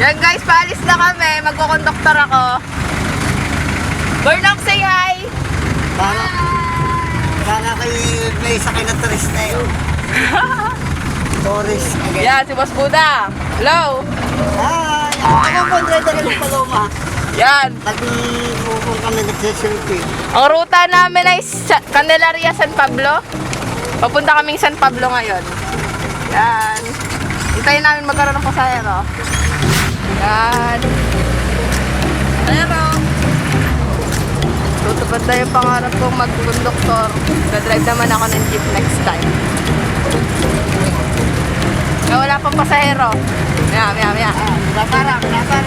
Yan guys, paalis na kami. Magkukonduktor ako. Burnok, say hi! Para, para kayo play sa kinaturista yun. Tourist. Again. Yan, si Boss Buda. Hello! Hi! Ako po, Andreda ng Paloma. Yan. Nag-mukong kami nagsisilping. Ang ruta namin ay sa Candelaria, San Pablo. Papunta kaming San Pablo ngayon. Yan. Hintayin namin magkaroon ng pasahero. Yan. Pasahero. Tutupad na yung pangarap kong mag-conductor. Gadrive naman ako ng jeep next time. Kaya wala pang pasahero. Maya, maya, maya. Pinapara, pinapara. Yun,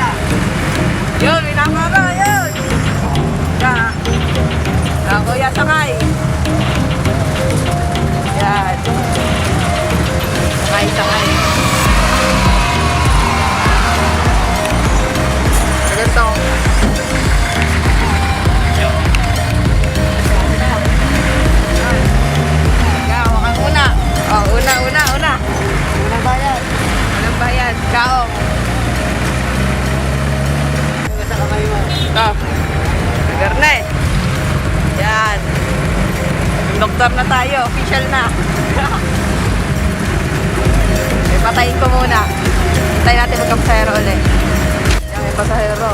Official na. eh, patayin ko muna. Patayin natin magkapasahero ulit. Yan, may pasahero.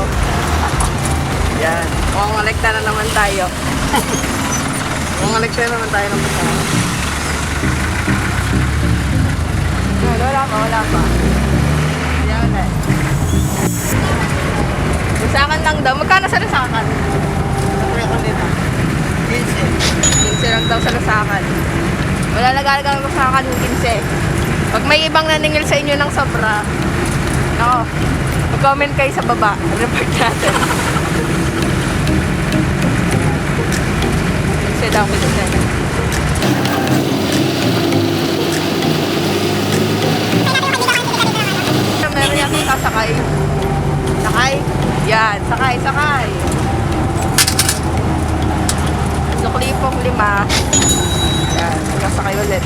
Yan. Mukhang malekta na naman tayo. Mukhang malekta na naman tayo ng pasahero. Yan, wala pa, wala pa. Yan ulit. Lasakan lang daw. Magkano sa lasakan? Pre ko nila. 15. 15 lang daw sa lasakan. Wala nagalaga ng lasakan yung 15. Pag may ibang naningil sa inyo ng sobra, ako, mag-comment kayo sa baba. Report natin. 15 daw, 15. Meron yata sasakay. Sakay? Yan, sakay, sakay. Suklipong lima. Sasakay ulit.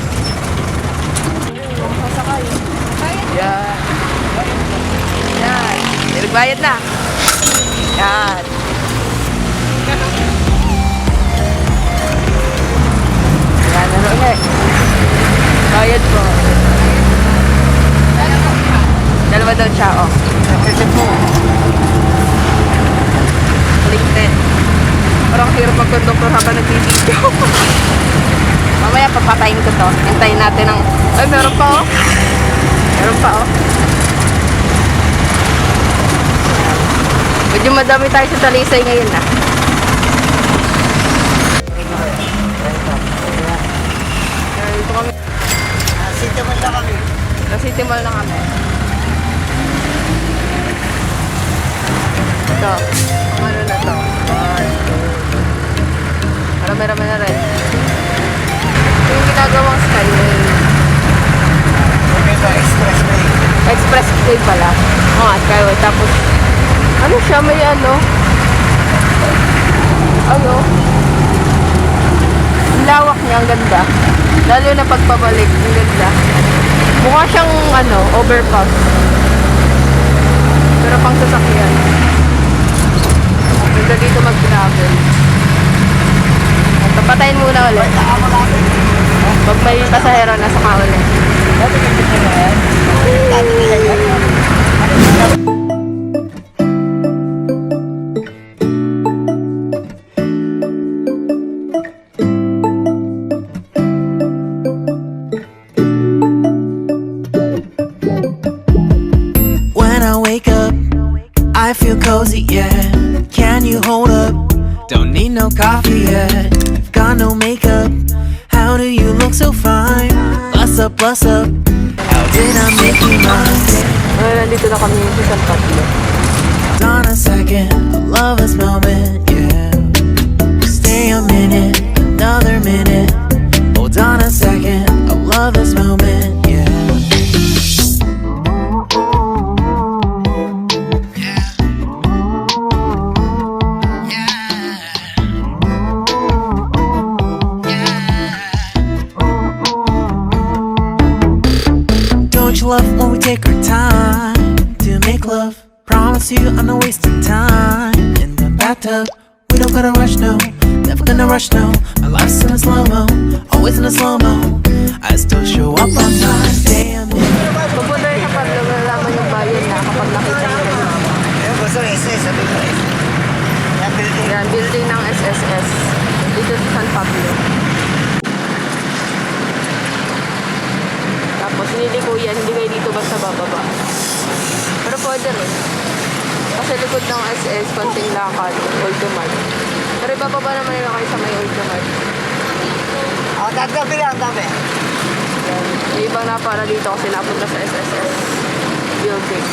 Sasakay. Yan. Yan. Nagbayad na. Yan. Yan, ano ulit. Bayad po. Dalawa daw siya, oh. Check mo. LinkedIn. Parang hirap mag-conductor habang nagbibideo. Mamaya papatayin ko to. Hintayin natin ang... Ay, meron pa, oh. Meron pa, oh. Medyo madami tayo sa talisay ngayon, ah. Dito kami. Sito man lang kami. City Mall na kami. Ito. Ano na to? Marami-rami na rin. Ginagawang skyway. Okay, so expressway. Expressway pala. Oo nga, skyway. Tapos, ano siya? May ano? Ano? Lawak niya, ang ganda. Lalo na pagpabalik, ang ganda. Mukha siyang, ano, overpass. Pero pang sasakyan. Ganda dito mag-travel. Patayin muna ulit. Pag may pasahero, nasa ka ulit. Dati nila yan. When I wake up, I feel cozy, yeah. Can you hold up? Don't need no coffee yet. Got no makeup. How do you look so fine? Bust up, bust up. How did I make you mine? Ay, nandito na kami sa San Pablo. On a second, I love this moment, yeah. Stay a minute, another minute. Hold on a second, I love this moment, konting lakad, Ultimart. Pero ibababa naman nila kayo sa may Ultimart. Oh, dagabi lang, dami. Yan. Iba na para dito kasi napunta sa SSS building.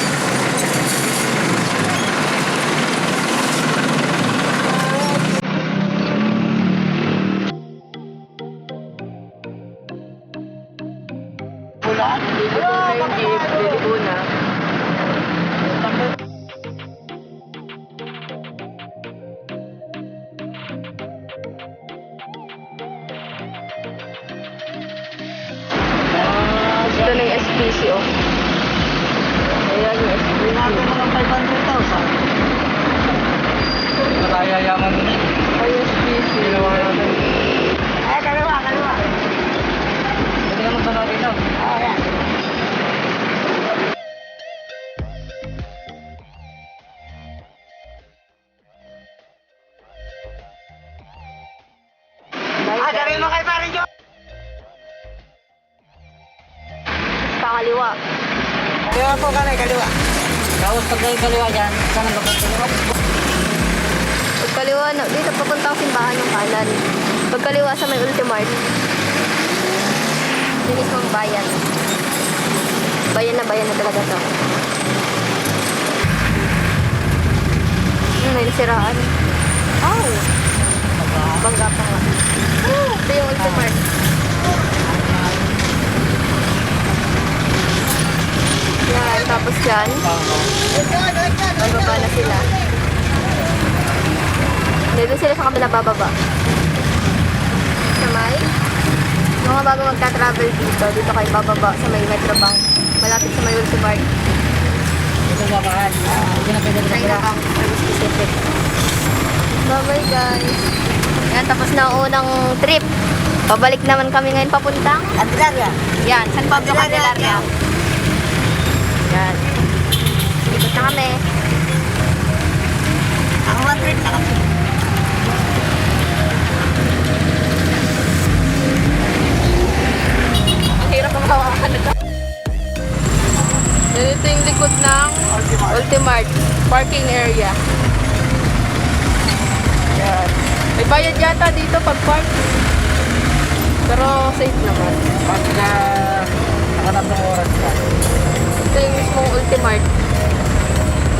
SPC, oh. Ayan yung SPC. Natin ng 500,000. Nakayayaman mo na. Ay, SPC. Ginawa natin. Kaliwa po kami, kaliwa. Tapos pag kayo kaliwa dyan, saan ang magkakaliwa? Pagkaliwa, no, dito papunta ang simbahan ng kanan. Pagkaliwa sa may Ultimart. Yung mismong bayan. Bayan na bayan na talaga to. Ano, may nasiraan. Oh! Bangga pa nga. Ito yung Ultimart. Yan, tapos yan. Bababa na sila. Dito sila sa kabila bababa. Sa may mga bago magka-travel dito, dito kayo bababa sa may Metro Bank. Malapit sa may Ultimart. Ito babahan. Hindi na pwede na. Bye-bye guys. Yan, tapos na ang unang trip. Pabalik naman kami ngayon papuntang. Candelaria. Yan, San Pablo Candelaria. Yan. Ikot na kami. Ang one trip na kami. Ang hirap ang hawakan. Yan ito yung likod ng Ultimart. Ultimart parking area. Yan. May bayad yata dito pag park. Pero safe naman. Pag na nakatatlong oras ka. Ito yung mismong Ultimart.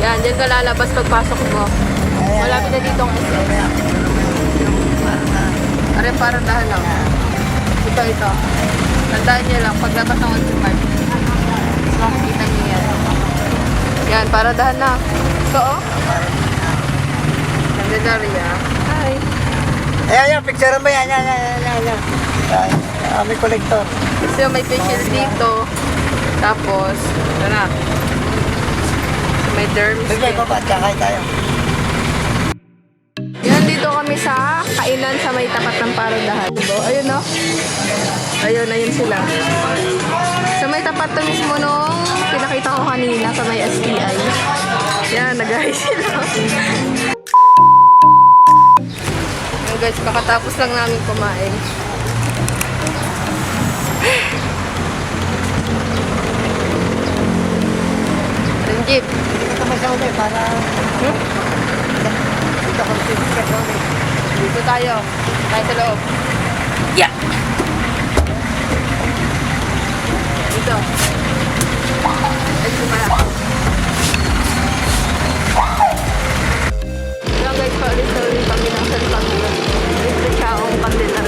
Yan, dyan ka lalabas pagpasok mo. Malapit na dito ang SM. Are, para dahan lang. Ito, ito. Tandaan niyo lang, paglabas ng Ultimart. Mas makikita niyo yan. Yan, para dahan na. Ito, oh. Candelaria. Hi. Ayan, yan, picture mo yan, yan, yan, yan, yan, yan. Yan, ah, may collector. So, may facial dito. Tapos, ito na. So, may derms. Sige, baba, kakay tayo. Yan, dito kami sa kainan sa may tapat ng parudahan. So, ayun no. Ayun, ayun sila. Sa may tapat to mismo nung pinakita ko kanina sa may STI. Yan, nag sila. Guys, kakatapos lang namin kumain. Jeep. Dito mo sa ulit para... Hmm? Dito ko sa ulit. Dito tayo. Tayo sa loob. Yeah! Dito. Ay, dito pala. Yan guys, paulit na ulit kami ng San Pablo. Dito siya ang Candelaria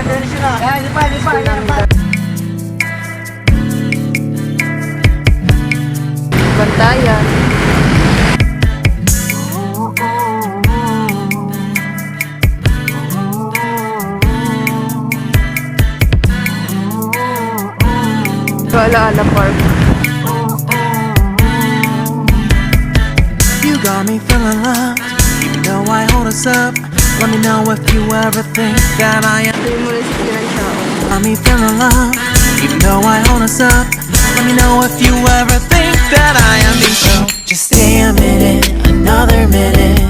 Yan, lipa, lipa, lipa. Bantayan. Alaala Park. You got me feeling loved, even though I hold us up. Let me know if you ever think that I am. Shao. Got me feeling even though I hold us up. Let me know if you ever think that I am being so. Just stay a minute, another minute.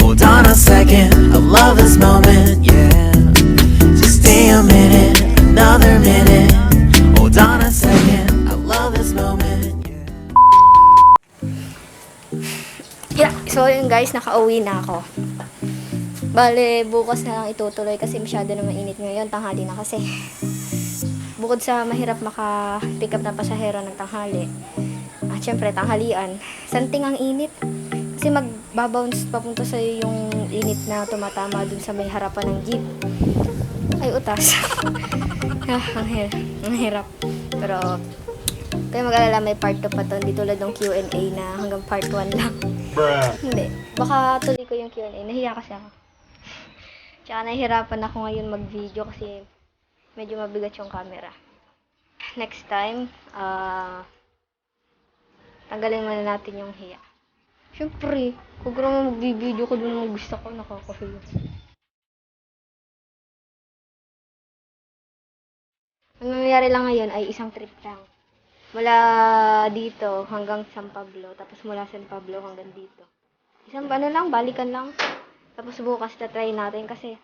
Hold on a second, I love this moment, yeah. Just stay a minute, another minute. Hold on a second, I love this moment, yeah. Yeah, so yun guys, nakauwi na ako. Bale, bukas na lang itutuloy kasi masyado na mainit ngayon, tanghali na kasi. Bukod sa mahirap maka-pick up ng pasahero ng tanghali, at syempre tanghalian, santing ang init. Kasi magbabounce papunta sa yung init na tumatama dun sa may harapan ng jeep. Ay, utas. ah, ang, hirap, ang hirap. Pero, kaya mag-alala may part 2 pa to, hindi tulad ng Q&A na hanggang part 1 lang. Hindi. Baka tuloy ko yung Q&A. Nahiya kasi ako. Tsaka nahihirapan ako ngayon mag-video kasi medyo mabigat yung camera. Next time, ah tanggalin muna natin yung hiya. Siyempre, kung naman mag-video ko dun ang gusto ko, nakakahiya. Ang nangyayari lang ngayon ay isang trip lang. Mula dito hanggang San Pablo, tapos mula San Pablo hanggang dito. Isang ano lang, balikan lang. Tapos bukas na try natin kasi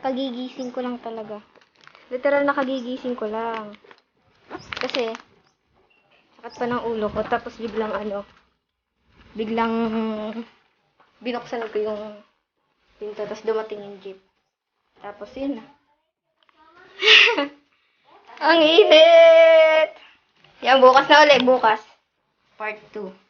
kagigising ko lang talaga. Literal na kagigising ko lang. Kasi sakit pa ng ulo ko tapos biglang ano biglang binuksan ko yung pinto tapos dumating yung jeep. Tapos yun na. Ang init! Yan, bukas na ulit, bukas. Part 2.